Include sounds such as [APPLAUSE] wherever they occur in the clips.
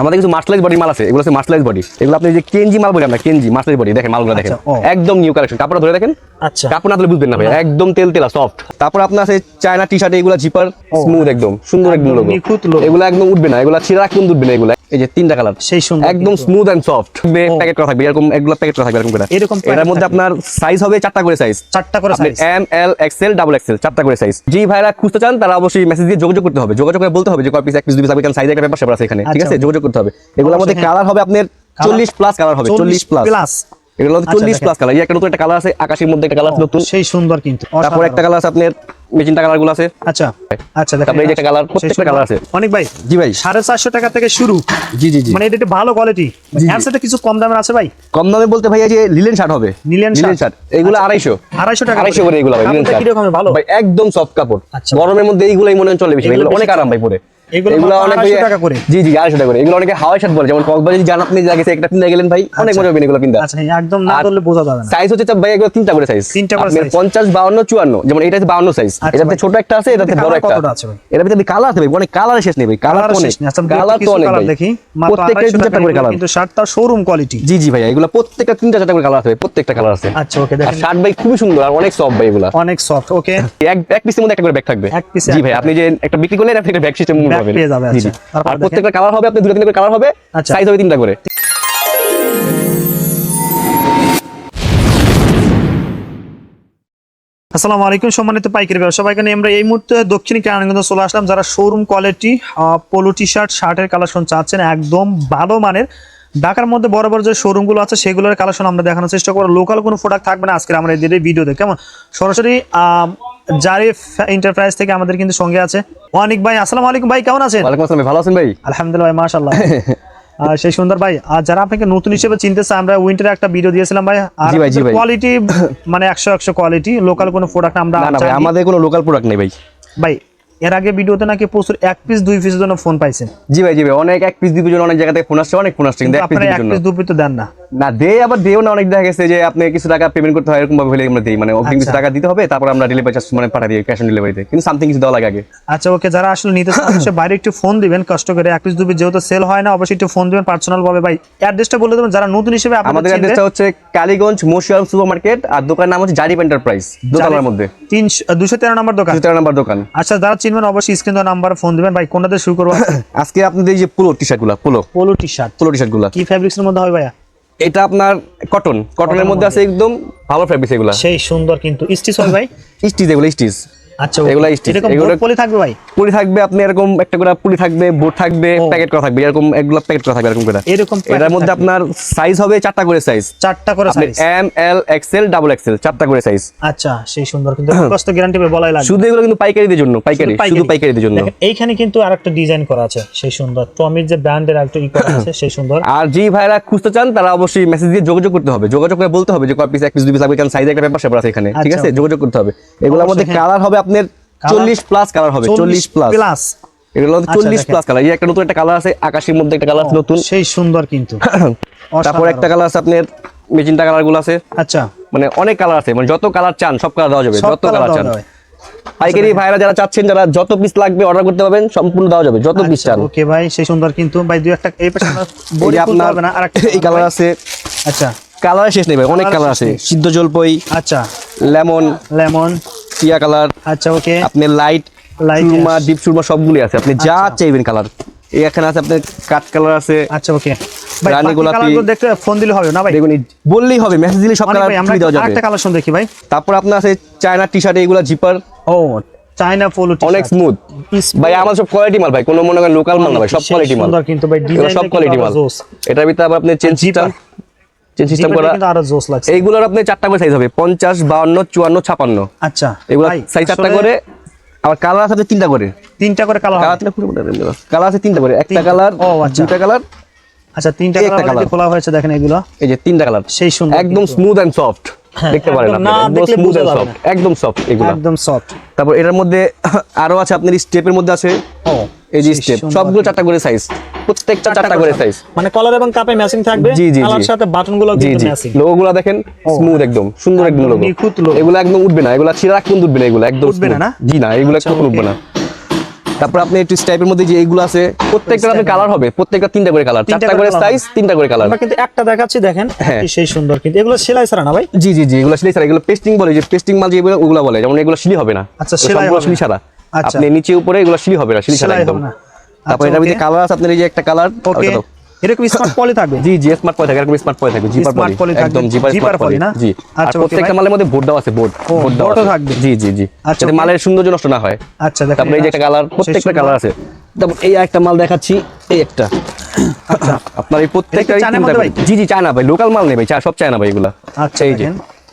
আমাদের কিছু mercerise body মাল আছে এগুলো হচ্ছে বডি এগুলো আপনি যে কেনজি মাল বলি আমরা কেনজি মার্শালাইজ বডি দেখেন মালগুলো দেখেন। আচ্ছা, একদম নিউ কালেকশন কাপড় ধরে দেখেন। আচ্ছা। কাপড় না ধরে বুঝবেন না ভাই একদম তেল তেলা সফট তারপর আপনার আছে চায়না টি শার্ট এগুলো জিপার স্মুথ একদম সুন্দর একদম একদম লোগো এগুলো একদম উঠবে না এগুলো ছিঁড়া কোন উঠবে না এগুলো। এই যে তিনটা কালার সেই সুন্দর একদম। স্মুথ এন্ড সফট প্যাকেট করা থাকবে এরকম এগুলো প্যাকেট করা থাকবে এরকম করে। এরকম packet মধ্যে। আপনার সাইজ হবে চারটা করে সাইজ চারটা করে size। M L XL double XL চারটা করে সাইজ জি ভাইরা খুঁজতে চান তারা অবশ্যই মেসেজ দিয়ে যোগাযোগ করতে হবে। যোগাযোগ করে বলতে হবে যে কয় পিস এক পিস দুই পিস আপনি সাইজ একটা ব্যাপার আছে এখানে। ঠিক আছে? আচ্ছা। যোগাযোগ করতে হবে। এগুলোর মধ্যে কালার হবে আপনার চল্লিশ প্লাস কালার হবে চল্লিশ প্লাস এগুলো আচ্ছা, চল্লিশ প্লাস কালার এই একটা নতুন একটা কালার আছে আকাশের মধ্যে একটা কালার নতুন। সেই সুন্দর কিন্তু তারপর একটা কালার আছে আপনার কালারগুলো আছে। আচ্ছা আচ্ছা দেখেন এই যে একটা সেই প্রত্যেকটা colour আছে। অনেক ভাই জি ভাই। সাড়ে চারশো টাকা থেকে শুরু। জি জি জি। মানে এটা একটু ভালো কোয়ালিটি কিছু কম দামের আছে ভাই? কম দামে বলতে ভাই এই যে লিলেন শার্ট হবে। Linen shirt. এগুলো আড়াইশো। আড়াইশো টাকা আড়াইশো করে। এগুলো ভাই লিলেন শার্ট ভালো। ভাই একদম সফট কাপড়। আচ্ছা। গরমের মধ্যে এইগুলোই মনে হয় চলে বেশি এগুলো অনেক আরাম ভাই পরে। এগুলো মাত্র 250 টাকা করে। জি জি আড়াইশো টাকা করে। এগুলো অনেকে হাওয়াই শার্ট বলে। যেমন কক্সবাজার যদি আপনি জায়গায় একটা কিনে গেলেন ভাই অনেক মজা হবে এগুলো কিনতে। আচ্ছা হ্যাঁ, একদম না আর- বোঝা যাবে না। সাইজ হচ্ছে ভাই এগুলো তিনটা করে সাইজ তিনটা করে size। পঞ্চাশ বাউন্ন চুয়ান্ন। যেমন এটা হচ্ছে বাউন্ন সাইজ আচ্ছা এটাতে ছোট একটা আছে এটাতে এটাতে বড় একটা। আছে ভাই? এটার ভিতরে কালার আছে ভাই অনেক কালার শেষ নেই ভাই কালার কালার অনেক শেষ নেই আচ্ছা কালার তো অনেক ভাই। দেখি। প্রত্যেকটা 250 তিন চারটা টাকা করে কালার কিন্তু শার্টটা শোরুম কোয়ালিটি জি জি ভাই এগুলো প্রত্যেকটা তিনটা চারটা করে কালার আছে প্রত্যেকটা কালার আছে। আচ্ছা ওকে দেখেন। শার্ট ভাই খুবই সুন্দর আর অনেক সফট ভাই এগুলা। অনেক সফট ওকে এক এক পিসের মধ্যে একটা করে ব্যাগ থাকবে। জি ভাই আপনি যে একটা বিক্রি করলেন আপনি একটা ব্যাগ সিস্টেম পেয়ে যাবে। আচ্ছা। আর প্রত্যেকটা কালার হবে আপনি দুটো তিনটা করে কালার হবে আচ্ছা। সাইজ হবে তিনটা করে। আসসালামু আলাইকুম সম্মানিত পাইকারি ব্যবসা। পাইকারি আমরা এই মুহূর্তে দক্ষিণ কেরানীগঞ্জ চলে আসলাম। যারা showroom quality polo T shirt শার্টের কালেকশন চাচ্ছেন একদম ভালো মানের। ঢাকার মধ্যে বড় বড় যে শোরুমগুলো আছে সেগুলোর কালেকশন আমরা দেখানোর চেষ্টা করব। লোকাল কোনো প্রোডাক্ট থাকবে না আজকে আমরা এদের ভিডিওতে কেমন? সরাসরি জারিফ এন্টারপ্রাইজ থেকে আমাদের কিন্তু সঙ্গে আছে। অনেক ভাই আসসালামু আলাইকুম ভাই কেমন আছেন? ওয়ালাইকুম আসসালাম ভালো আছেন ভাই? আলহামদুলিল্লাহ ভাই মাশাআল্লাহ। [LAUGHS] সেই সুন্দর ভাই আর যারা আপনাকে নতুন হিসেবে চিনতেছে আমরা উইন্টারে একটা ভিডিও দিয়েছিলাম ভাই। আর। কোয়ালিটি মানে একশো একশো কোয়ালিটি লোকাল কোনো প্রোডাক্ট আমরা না ভাই আমাদের কোনো লোকাল প্রোডাক্ট নেই ভাই। ভাই এর আগে ভিডিওতে নাকি প্রচুর এক পিস দুই পিসের জন্য ফোন পাইছেন। জি ভাই জি ভাই অনেক এক পিস দুই পিস অনেক জায়গা থেকে ফোন আসছে অনেক ফোন আসছে কিন্তু এক পিস দুই পিস তো দেন না। না দে আবার দেও না অনেক দেখা গেছে যে আপনি কিছু টাকা পেমেন্ট করতে হয় এরকম ভাবে হলে আমরা দিই। মানে অগ্রিম কিছু আচ্ছা। টাকা দিতে হবে তারপর আমরা ডেলিভারি চার্জ মানে পাঠিয়ে দিই ক্যাশ অন ডেলিভারিতে কিন্তু সামথিং কিছু দেওয়া লাগে আগে। আচ্ছা ওকে যারা আসলে নিতে চান অবশ্যই বাইরে একটু ফোন দিবেন কষ্ট করে। এক পিস পিস যেহেতু সেল হয় না অবশ্যই একটু ফোন দিবেন পার্সোনাল ভাবে ভাই অ্যাড্রেসটা বলে দেবেন যারা নতুন হিসেবে আমাদের অ্যাড্রেসটা হচ্ছে কালীগঞ্জ মশিয়াম সুপার মার্কেট আর দোকানের নাম হচ্ছে জারিপ এন্টারপ্রাইজ দোকানের মধ্যে। তিন দুশো তেরো নম্বর দোকান। তেরো নাম্বার দোকান। আচ্ছা যারা চিনবেন অবশ্যই স্ক্রিন নাম্বার ফোন দিবেন। ভাই কোনটাতে শুরু করব? [COUGHS] আজকে আপনাদের এই যে polo T শার্টগুলা polo. Polo T shirt polo T শার্টগুলা। কি ফ্যাব্রিক্স এর মধ্যে হবে ভাইয়া? এটা আপনার কটন কটনের মধ্যে আছে একদম ভালো ফ্যাব্রিক এগুলো। সেই সুন্দর কিন্তু। স্টিচ হয় ভাই? স্টিচ এগুলো স্টিচ আচ্ছা এগুলা stitch, এরকম পলি থাকবে ভাই? পুরি থাকবে আপনি এরকম একটা করে পুরি থাকবে বোর্ড থাকবে প্যাকেট করা থাকবে এরকম এগুলো প্যাকেট করা থাকবে এরকম করে। এরকম এটার মধ্যে আপনার সাইজ হবে চারটা করে সাইজ চারটা করে size M L XL double XL চারটা করে সাইজ আচ্ছা সেই সুন্দর কিন্তু কষ্ট গ্যারান্টি বলাই লাগবে। শুধু এগুলো কিন্তু পাইকারিদের জন্য পাইকারি শুধু পাইকারিদের জন্য। এইখানে কিন্তু আরেকটা ডিজাইন করা আছে সেই সুন্দর। টমির যে ব্র্যান্ডের একটা ই করা আছে সেই সুন্দর। আর ভাইরা খুঁজতে চান তারা অবশ্যই মেসেজ দিয়ে যোগাযোগ করতে হবে। যোগাযোগ করে বলতে হবে যে কয় পিস এক পিস দুই পিস লাগবে কারণ সাইজ একটা ব্যাপার স্যাপার আছে এখানে। ঠিক আচ্ছা। আছে যোগাযোগ করতে হবে। এগুলোর মধ্যে কালার হবে আপনার চল্লিশ প্লাস কালার হবে চল্লিশ প্লাস প্লাস এগুলো মধ্যে আচ্ছা, চল্লিশ প্লাস কালার এই একটা নতুন একটা কালার আছে আকাশের মধ্যে একটা কালার আছে নতুন। সেই সুন্দর কিন্তু। [COUGHS] তারপর একটা কালার আছে আপনার মেচিনটা কালারগুলো আছে। আচ্ছা। মানে অনেক কালার আছে মানে যত কালার চান সব কালার দেওয়া যাবে যত কালার চান। পাইকারি ভাইরা যারা চাচ্ছেন যারা যত পিস লাগবে অর্ডার করতে পারবেন সম্পূর্ণ দেওয়া যাবে যত পিস চান। ওকে ভাই সেই সুন্দর কিন্তু। ভাই দুই একটা এই পাশে বডি আপনার হবে না আর একটা এই কালার আছে। আচ্ছা। কালার শেষ নেই ভাই অনেক কালার আছে। সিদ্ধ জলপই আচ্ছা। লেমন লেমন টিয়া কালার। আচ্ছা ওকে। আপনার লাইট সুরমা ডিপ সুরমা সবগুলি আছে। আপনি যা আচ্ছা। চাইবেন কালার এই এখানে আছে আপনার কাঠ কালার আছে। আচ্ছা ওকে। ভাই রানী গোলাপি। দেখতে ফোন দিলে হবে না ভাই? দেখুন বললেই হবে মেসেজ দিলে সব কালার আমরা দেওয়া যাবে। কালেকশন দেখি ভাই। তারপর আপনার আছে চায়না টি শার্ট এগুলো জিপার ও চায়না পোলো অনেক স্মুথ ভাই আমার সব কোয়ালিটি মাল ভাই। কোনো মনে করেন লোকাল মাল না ভাই সব কোয়ালিটি মাল। কিন্তু ভাই ডিজাইন সব কোয়ালিটি মাল। এটার ভিতরে আবার আপনি চেন সিস্টেম চেন সিস্টেম করা কিন্তু আরও জোস লাগছে। এইগুলোর আপনি চারটা করে সাইজ হবে পঞ্চাশ বাউন্ন চুয়ান্ন ছাপান্ন। আচ্ছা এগুলো সাইজ চারটা করে আবার কালার আছে তিনটা করে। তিনটা করে কালার কালার তিনটা কালার আছে তিনটা করে একটা কালার ও, আচ্ছা। কালার আচ্ছা তিনটা এই কালার খোলা হয়েছে দেখেন এগুলো। এই যে তিনটা কালার সেই সুন্দর একদম স্মুথ এন্ড সফট দেখতে পারেন একদম না দেখলে স্মুথ এন্ড সফট। একদম সফট এগুলো। একদম সফট তারপর এটার মধ্যে আরও আছে আপনার স্টেপের মধ্যে আছে। ও। এই যে স্টেপ সবগুলো চারটা করে সাইজ প্রত্যেকটা চারটা করে সাইজ মানে কলার এবং কাপে ম্যাচিং থাকবে জি, জি, কালার সাথে কিন্তু ম্যাচিং লোগো দেখেন স্মুথ একদম সুন্দর একদম লোগো নিখুঁত logo। এগুলো একদম উঠবে না এগুলো ছিঁড়া কোন উঠবে না এগুলো একদম উঠবে না, জি না এগুলো আচ্ছা, কখনো উঠবে না। তারপর আপনি একটু স্টাইপের মধ্যে যে এইগুলো আছে প্রত্যেকটা আপনি কালার হবে প্রত্যেকটা তিনটা করে কালার চারটা করে সাইজ তিনটা করে কালার কিন্তু একটা দেখাচ্ছি দেখেন হ্যাঁ। সেই সুন্দর কিন্তু। এগুলো সেলাই ছাড়া না ভাই? জি জি জি এগুলো সিলাই ছাড়া এগুলো পেস্টিং বলে যে পেস্টিং মাল যেগুলো ওগুলো বলে যেমন এগুলো সিলি হবে না। আচ্ছা, সেলাই ছাড়া। আপনি নিচে উপরে এগুলো সিলি হবে না সিলি ছাড়া একদম। তারপর আচ্ছা, এটার ভিতরে কালার আছে আপনার এই যে একটা কালার ওকে এরকম স্মার্ট পলি থাকবে? জি জি স্মার্ট পয় থাকে এরকম স্মার্ট পয় থাকে জিপার পলি একদম জিপার স্মার্ট পলি না? জি। আচ্ছা, প্রত্যেকটা মালের মধ্যে বোর্ড দেওয়া আছে বোর্ড। বোর্ড board থাকবে। জি জি জি। আচ্ছা, যাতে। মালের সৌন্দর্য নষ্ট না হয়। আচ্ছা দেখেন তারপরে এই যে একটা কালার প্রত্যেকটা কালার আছে। তারপর এই একটা মাল দেখাচ্ছি এই একটা। আচ্ছা। আপনার এই প্রত্যেকটা এটা? জি জি চায়না ভাই লোকাল মাল নেই ভাই সব চায়না ভাই এগুলা। আচ্ছা এই যে।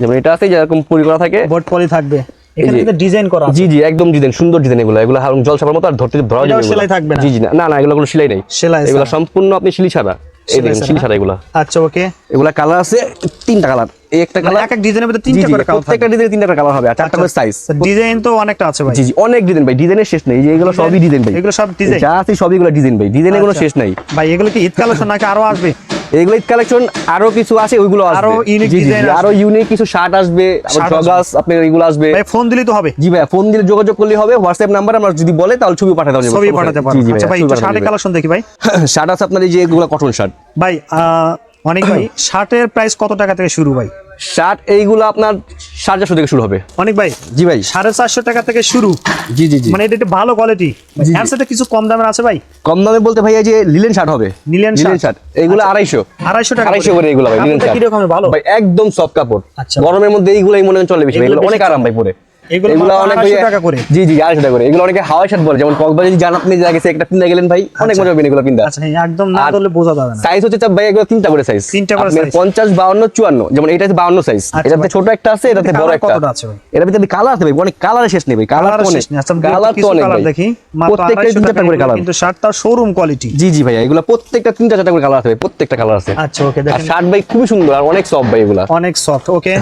যেমন এটা আছে যেরকম পরি করা থাকে। বোর্ড পলি থাকবে। এখানে কিন্তু ডিজাইন করা জি জি একদম ডিজাইন সুন্দর ডিজাইন এগুলো। মতো আর ধরতে ধরা যাবে সেলাই থাকবে জি জি না না না এগুলো কোনো সেলাই নেই। সেলাই এগুলো সম্পূর্ণ আপনি সিলি ছাড়া। এই দেখেন ছাড়া। সিলি ছাড়া এগুলো। আচ্ছা ওকে এগুলা কালার আছে তিনটা কালার এই একটা মানে কালার এক এক ডিজাইনের মধ্যে তিনটা করে কালার প্রত্যেকটা ডিজাইনে তিনটা কালার হবে আর চারটা করে সাইজ ডিজাইন তো অনেকটা আছে ভাই। জি জি অনেক ডিজাইন ভাই ডিজাইনের শেষ নেই এই এগুলো সবই ডিজাইন ভাই। এগুলো সব ডিজাইন যা আছে সবই এগুলো ডিজাইন ভাই ডিজাইনের কোনো আচ্ছা। শেষ নাই। ভাই এগুলো কি ঈদ কালেকশন নাকি আরও আসবে? এগুলো কালেকশন আরও কিছু আছে ওইগুলো আসবে। আরও জি, design আরও ইউনিক কিছু শার্ট আসবে আবার জগাস এগুলো আসবে। ভাই ফোন দিলেই তো হবে। জি ভাই ফোন দিলে যোগাযোগ করলে হবে হোয়াটসঅ্যাপ নাম্বার আমরা যদি বলে তাহলে ছবি পাঠাতে হবে ছবি পাঠাতে পারব। আচ্ছা ভাই শার্টের কালেকশন দেখি ভাই। [LAUGHS] শার্ট আছে আপনার এই যে এগুলো কটন শার্ট ভাই আহ, অনেক ভাই [CLEARS THROAT] শার্টের প্রাইস কত টাকা থেকে শুরু ভাই? শার্ট এইগুলো আপনার সাড়ে চারশো থেকে শুরু হবে। অনেক ভাই জি ভাই। সাড়ে চারশো টাকা থেকে শুরু। জি জি জি। মানে এটা একটু ভালো কোয়ালিটি। কিছু কম দামের আছে ভাই? কম দামে বলতে ভাই এই যে লিলেন শার্ট হবে। Linen shirt. এগুলো আড়াইশো। আড়াইশো টাকা আড়াইশো করে। এগুলো ভাই লিলেন শার্ট কীরকম ভালো? ভাই একদম সফট কাপড়। আচ্ছা। গরমের মধ্যে এইগুলাই মনে হয় চলে বেশি এগুলো অনেক আরাম ভাই পরে। এগুলো এগুলো অনেক টাকা করে। জি জি আড়াইশো টাকা করে। এগুলো অনেকে হাওয়াই শার্ট বলে যেমন কক্সবাজার যদি আপনি যা গেছে একটা পিন্দা গেলেন ভাই অনেক মজা এগুলো আচ্ছা একদম না ধরলে বোঝা যাবে না। সাইজ হচ্ছে ভাই এগুলো তিনটা করে সাইজ তিনটা করে যেমন এটা হচ্ছে সাইজ আচ্ছা এটাতে ছোট একটা আছে এটাতে এটাতে বড় একটা। কতটা আছে ভাই? এটার ভিতরে কালার আছে ভাই অনেক কালার শেষ নেই ভাই কালার কালার তো অনেক। শেষ নেই। আচ্ছা কালার তো অনেক ভাই। দেখি। প্রত্যেকটা 250 তিন টাকা চারটা করে কালার কিন্তু শার্টটা শোরুম কোয়ালিটি জি জি ভাই এগুলো প্রত্যেকটা তিনটা চারটা করে কালার আছে ভাই প্রত্যেকটা কালার আছে আচ্ছা ওকে দেখেন। শার্ট ভাই খুবই সুন্দর আর অনেক সফট ভাই এগুলা। অনেক সফট ওকে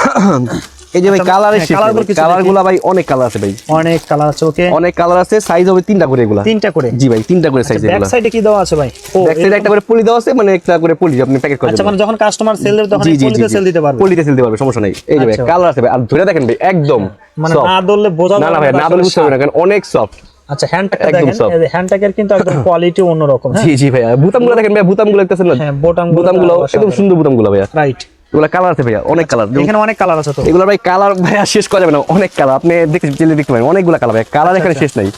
[COUGHS] এই যে ভাই আচ্ছা, কালারের হ্যাঁ, কালারগুলা ভাই অনেক কালার আছে ভাই। অনেক কালার আছে ওকে অনেক কালার আছে সাইজ হবে তিনটা করে এগুলা। তিনটা করে? জি ভাই তিনটা করে সাইজ ব্যাক সাইডে কি দেওয়া আছে ভাই? ও ব্যাক সাইডে একটা করে পলি দেওয়া আছে মানে একটা করে পলি আপনি প্যাকেট করে আচ্ছা মানে যখন কাস্টমার সেল দেবে তখন পলিতে সেল দিতে পারবে? পলিতে সেল দিতে পারবে সমস্যা নাই। এই যে ভাই আচ্ছা। কালার আছে ভাই। আর ধরে দেখেন ভাই একদম মানে না ধরলে বোঝা না না ভাই না বলে বুঝতে হবে না কারণ অনেক সফট আচ্ছা হ্যান্ডটাকে দেখেন। হ্যান্ডটাকের কিন্তু একদম [COUGHS] কোয়ালিটি অন্যরকম হ্যাঁ? জি জি ভাইয়া বুতামগুলো দেখেন ভাই বুতামগুলো দেখতেছেন না? হ্যাঁ, বোতামগুলো বুতামগুলো একদম। সুন্দর বুতামগুলো ভাইয়া। রাইট এগুলো কালার আছে ভাইয়া অনেক কালার এখানে অনেক কালার আছে তো। এগুলো ভাই কালার ভাইয়া শেষ করা যাবে না অনেক কালার আপনি দেখতে চাইলে দেখতে পারেন অনেকগুলো কালার ভাই কালার এখানে। শেষ নাই।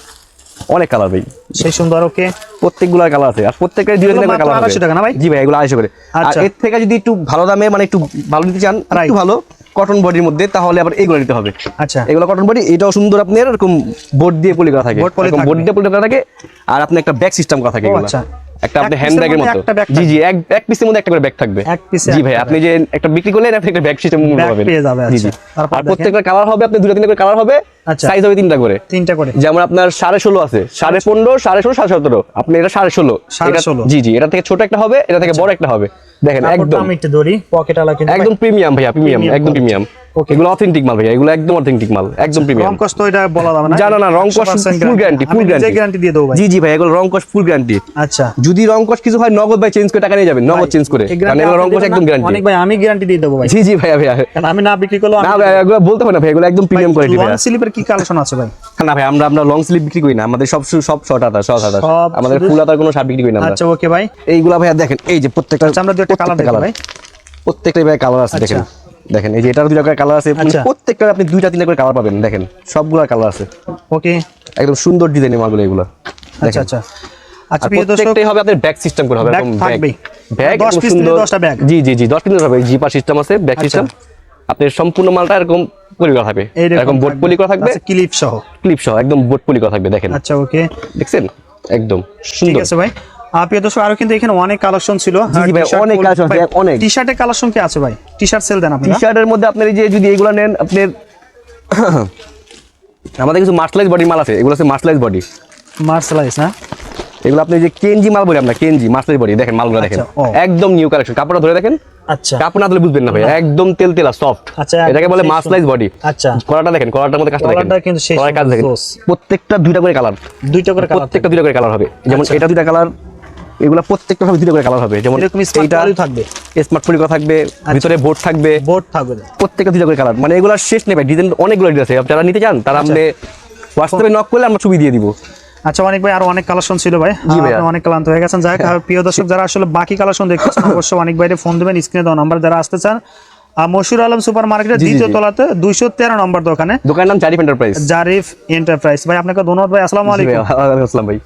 অনেক কালার ভাই। সেই সুন্দর ওকে প্রত্যেকগুলোর কালার আছে। আর প্রত্যেকটা দুই তিনটা কালার 250 টাকা না ভাই? জি ভাই এগুলো আড়াইশো করে। আর। এর থেকে যদি একটু ভালো দামে মানে একটু ভালো নিতে চান. একটু ভালো কটন বডির মধ্যে তাহলে আবার এগুলো নিতে হবে। আচ্ছা। এগুলো কটন বডি এটাও সুন্দর আপনার এরকম বোর্ড দিয়ে পলি করা থাকে। বোর্ড দিয়ে পলি করা থাকে। আর আপনি একটা ব্যাগ সিস্টেম করা থাকে আচ্ছা। একটা আপনি এক হ্যান্ড ব্যাগের মতো। জি জি এক এক পিসের মধ্যে একটা করে ব্যাগ থাকবে। এক এ জি ভাই আপনি যে একটা বিক্রি করলেন আপনি একটা ব্যাগ সিস্টেম Bag পাবেন। পেয়ে যাবে, জি আচ্ছা। জি আর প্রত্যেকটা কালার হবে আপনি দুটো তিনটা করে কালার হবে আচ্ছা। সাইজ হবে তিনটা করে। তিনটা করে। যেমন আপনার সাড়ে ষোলো আছে। সাড়ে পনেরো সাড়ে ষোলো সাড়ে সতেরো। আপনি এটা সাড়ে ষোলো। জি জি এটা থেকে ছোট একটা হবে এটা থেকে বড় একটা হবে। দেখেন একদম। একদম প্রিমিয়াম ভাইয়া প্রিমিয়াম একদম প্রিমিয়াম Okay. এগুলো অথেন্টিক মাল ভাইয়া এগুলো একদম অথেন্টিক মাল একদম প্রিমিয়াম রং কষ্ট এটা বলা যাবে না। জানা না রং কস 100% full guarantee full guarantee guarantee দিয়ে দেবো ভাই। জি জি ভাই এগুলো রং ফুল গ্যারান্টি আচ্ছা। যদি রং কিছু হয় নগদ ভাই চেঞ্জ করে টাকা নিয়ে যাবেন নগদ চেঞ্জ করে। কারণ এগুলো রং একদম গ্যারান্টি অনেক ভাই আমি গ্যারান্টি দিয়ে দেবো ভাই। জি জি ভাইয়া ভাইয়া। কারণ আমি না বিক্রি করলেও না ভাই এগুলো বলতে হয় না ভাই এগুলো একদম প্রিমিয়াম কোয়ালিটি লং স্লিপের কি কালেকশন আছে ভাই? না ভাই আমরা আমরা লং স্লিভ বিক্রি করি না আমাদের সব সব শর্ট হাতা শর্ট আমাদের ফুল হাতার কোনো শার্ট বিক্রি করি না আমরা। আচ্ছা ওকে ভাই। এইগুলা ভাইয়া দেখেন এই যে প্রত্যেকটা আচ্ছা আমরা দুটো কালার ভাই। প্রত্যেকটা ভাই কালার আছে দেখেন। আচ্ছা। দেখেন এই যে এটার দুইটা করে কালার আছে মানে আচ্ছা। প্রত্যেকটা আপনি দুইটা তিনটা করে কালার পাবেন দেখেন সবগুলা কালার আছে। ওকে। একদম সুন্দর ডিজাইনের মালগুলো এগুলো আচ্ছা আচ্ছা। আচ্ছা প্রিয় দর্শক প্রত্যেকটাই হবে আপনার ব্যাগ সিস্টেম করে হবে। ব্যাগ নিলে দশটা জি জি জি 10 পিস হবে জিপার সিস্টেম আছে ব্যাগ আচ্ছা। সিস্টেম আপনার সম্পূর্ণ মালটা এরকম পলি করা থাকবে এরকম বোর্ড পলি করা থাকবে। ক্লিপ সহ। ক্লিপ সহ একদম বোর্ড পলি করা থাকবে দেখেন। আচ্ছা ওকে। দেখছেন? একদম ঠিক সুন্দর আছে ভাই। প্রিয় দর্শক আরও কিন্তু এখানে অনেক কালেকশন ছিল। ভাই, অনেক আছে, অনেক। টি শার্টের কালেকশন কি আছে ভাই? টি শার্ট সেল দেন টি শার্টের মধ্যে আপনার এই যে যদি এগুলো নেন আপনার [COUGHS] আমাদের কিছু মার্শালাইজ বডি মাল আছে এগুলো হচ্ছে মার্শালাইজ বডি মার্শালাইজ না এগুলো আপনি যে কেনজি মাল বলি আমরা কেনজি মার্শালাইজ বডি দেখেন মালগুলো দেখেন। আচ্ছা, একদম নিউ কালেকশন কাপড়টা ধরে দেখেন? আচ্ছা। কাপড় না ধরে বুঝবেন না ভাই একদম তেল তেলা সফট আচ্ছা, এটাকে বলে মার্শালাইজ বডি আচ্ছা। দেখেন কলারটার মধ্যে কাজটা দেখেন। কলারটা কিন্তু কলার কাজ দেখেন। প্রত্যেকটা দুইটা করে কালার দুইটা করে কালার প্রত্যেকটা দুইটা করে কালার হবে। যেমন আচ্ছা। এটা দুইটা কালার এগুলো প্রত্যেকটা হবে দুইটা করে কালার হবে। যেমন এরকম এইটা থাকবে। স্মার্ট ফোন থাকবে ভিতরে বোর্ড থাকবে। বোর্ড থাকবে প্রত্যেকটা দুইটা করে কালার মানে এগুলো শেষ নেই ডিজাইন অনেকগুলো আছে। যারা নিতে চান তারা আপনি হোয়াটসঅ্যাপে নক করলে আমরা ছবি দিয়ে দিব। আচ্ছা অনেক ভাই আর অনেক কালেকশন ছিল ভাই। অনেক ক্লান্ত হয়ে গেছেন। যাই হোক, প্রিয় দর্শক যারা আসলে বাকি কালেকশন দেখতেছেন [COUGHS] অবশ্যই অনেক বাইরে ফোন দেবেন স্ক্রিনে দেওয়া নাম্বার যারা আসতে চান। আর মশুর আলম সুপার মার্কেটের দ্বিতীয় তলাতে দুইশো তেরো নম্বর দোকানে। দোকানের নাম জারিফ এন্টারপ্রাইজ জারিফ এন্টারপ্রাইজ ভাই আপনাকে ধন্যবাদ ভাই আসসালামু আলাইকুম। আসসালাম ভাই।